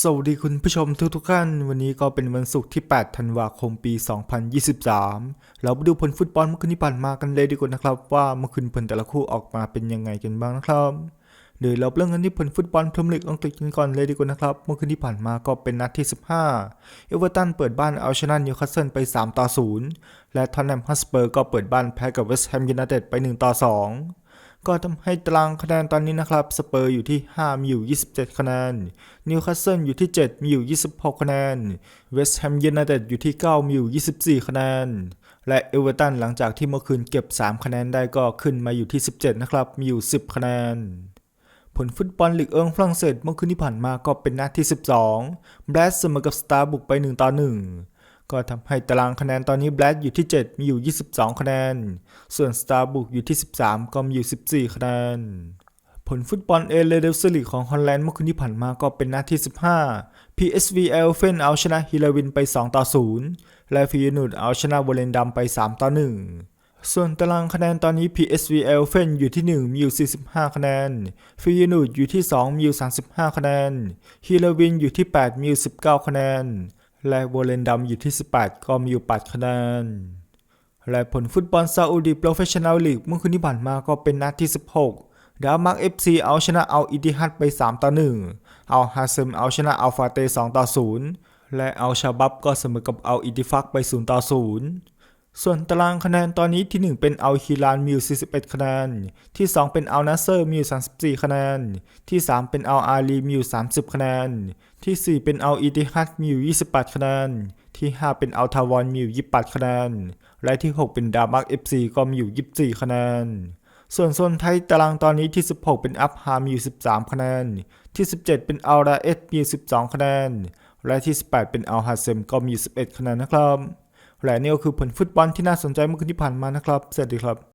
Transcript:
สวัสดีคุณผู้ชมทุกทุกๆท่าน วันนี้ก็เป็นวันศุกร์ที่ 8 ธันวาคมปี 2023 เราไปดูผลฟุตบอลเมื่อคืนที่ผ่านมากันเลยดีกว่านะครับ ว่าเมื่อคืนผลแต่ละคู่ออกมาเป็นยังไงกันบ้างนะครับเดี๋ยวเราเริ่มกันที่ผลฟุตบอลพรีเมียร์ลีกอังกฤษกันก่อนเลยดีกว่านะครับเมื่อคืนที่ผ่านมาก็เป็นนัดที่ 15 เอเวอร์ตันเปิดบ้านเอาชนะนิวคาสเซิลไป 3 ต่อ 0 และทอนแนมฮัสเปอร์ก็เปิดบ้านแพ้กับเวสต์แฮมยูไนเต็ดไป 1 ต่อ 2 ก็ทำให้ตารางคะแนนตอนนี้นะครับสเปอร์อยู่ที่ 5 มีอยู่ 27 คะแนนนิวคาสเซิลอยู่ที่ 7 มีอยู่ 26 คะแนนเวสต์แฮมยูไนเต็ดอยู่ที่ 9 มีอยู่ 24 คะแนน และเอเวอร์ตันหลังจากที่เมื่อคืนเก็บ 3 คะแนนได้ก็ขึ้นมาอยู่ที่ 17 นะครับ มีอยู่ 10 คะแนนผลฟุตบอลลีกเอิงฝรั่งเศสเมื่อคืนที่ผ่านมาก็เป็นนัดที่ 12 แบรดเสมอกับสตาร์บุกไป 1 ต่อ 1 ก็ทำให้ตารางคะแนนตอนนี้แบรดอยู่ที่ 7 มีอยู่ 22 คะแนน ส่วนสตาร์บุกอยู่ที่ 13 ก็มีอยู่ 14 คะแนน ผลฟุตบอลเอเลเดลสลีกของฮอลแลนด์เมื่อคืนที่ผ่านมาก็เป็นนัดที่ 15 PSV เอลเฟนเอาชนะฮิลาวินไป 2 ต่อ 0 และฟิยนูดเอาชนะโวเลนดัมไป 3 ต่อ 1ส่วนตารางคะแนนตอนนี้ PSV เอลเฟนอยู่ที่ 1 มีอยู่ 45 คะแนนฟิยนูดอยู่ที่ 2 มีอยู่ 35 คะแนนฮิลาวินอยู่ที่ 8 มีอยู่ 19 คะแนน และโวเลนดัมอยู่ที่ 18 ก็มีอยู่ 8 คะแนน และผลฟุตบอลซาอุดีโปรเฟชชั่นแนลลีกเมื่อคืนที่ผ่านมาก็เป็นนัดที่ 16 ดามักเอฟซีเอาชนะเอาอิติฮัดไป 3 ต่อ 1 เอาฮาซึมเอาชนะเอาฟาเต 2 ต่อ 0 และเอาชาบับก็เสมอกับเอาอิติฟักไป 0 ต่อ 0 ส่วนตารางคะแนนตอนนี้ที่ 1 เป็นเอาฮิลานมีอยู่41 คะแนน ที่ 2 เป็นเอานาเซอร์มีอยู่34 คะแนน ที่ 3 เป็นเอาอาลีมีอยู่30 คะแนน ที่ 4 เป็นเอาอิติฮัดมีอยู่28 คะแนน ที่ 5 เป็นเอาทาวอนมีอยู่28 คะแนน และที่ 6 เป็นดามักเอฟซีก็มีอยู่ 24 คะแนน ส่วนโซนไทยตารางตอนนี้ที่ 16 เป็นอัพฮามีอยู่13 คะแนน ที่ 17 เป็นอัลราเอสมีอยู่12 คะแนน และที่ 18 เป็นอัลฮาเซมก็มี 11 คะแนนนะครับ และนี่ก็คือผลฟุตบอลที่น่าสนใจเมื่อคืนที่ผ่านมานะครับ สวัสดีครับ